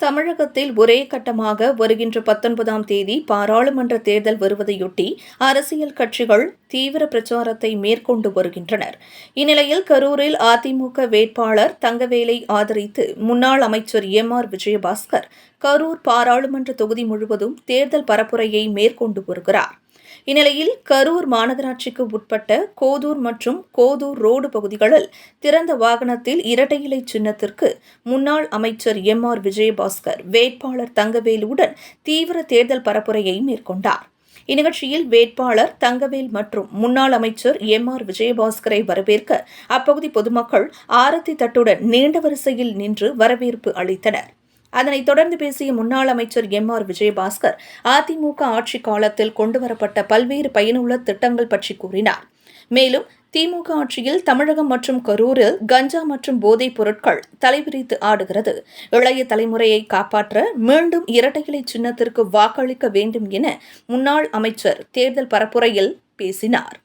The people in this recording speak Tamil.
தமிழகத்தில் ஒரே கட்டமாக வருகின்ற பத்தொன்பதாம் தேதி பாராளுமன்ற தேர்தல் வருவதையொட்டி அரசியல் கட்சிகள் தீவிர பிரச்சாரத்தை மேற்கொண்டு வருகின்றனர். இந்நிலையில் கரூரில் அதிமுக வேட்பாளர் தங்கவேலை ஆதரித்து முன்னாள் அமைச்சர் எம் ஆர் விஜயபாஸ்கர் கரூர் பாராளுமன்ற தொகுதி முழுவதும் தேர்தல் பரப்புரையை மேற்கொண்டு வருகிறார். இந்நிலையில் கரூர் மாநகராட்சிக்கு உட்பட்ட கோதூர் மற்றும் கோதூர் ரோடு பகுதிகளில் திறந்த வாகனத்தில் இரட்டை இலை சின்னத்திற்கு முன்னாள் அமைச்சர் எம் ஆர் விஜயபாஸ்கர் வேட்பாளர் தங்கவேலுடன் தீவிர தேர்தல் பரப்புரையை மேற்கொண்டார். இந்நிகழ்ச்சியில் வேட்பாளர் தங்கவேல் மற்றும் முன்னாள் அமைச்சர் எம் ஆர் விஜயபாஸ்கரை வரவேற்க அப்பகுதி பொதுமக்கள் ஆரத்தி தட்டுடன் நீண்ட வரிசையில் நின்று வரவேற்பு அளித்தனர். அதனைத் தொடர்ந்து பேசிய முன்னாள் அமைச்சர் எம் ஆர் விஜயபாஸ்கர் அதிமுக ஆட்சி காலத்தில் கொண்டுவரப்பட்ட பல்வேறு பயனுள்ள திட்டங்கள் பற்றி கூறினார். மேலும் திமுக ஆட்சியில் தமிழகம் மற்றும் கரூரில் கஞ்சா மற்றும் போதைப் பொருட்கள் தலைவிரித்து ஆடுகிறது. இளைய தலைமுறையை காப்பாற்ற மீண்டும் இரட்டைகளை சின்னத்திற்கு வாக்களிக்க வேண்டும் என முன்னாள் அமைச்சர் தேர்தல் பரப்புரையில் பேசினார்.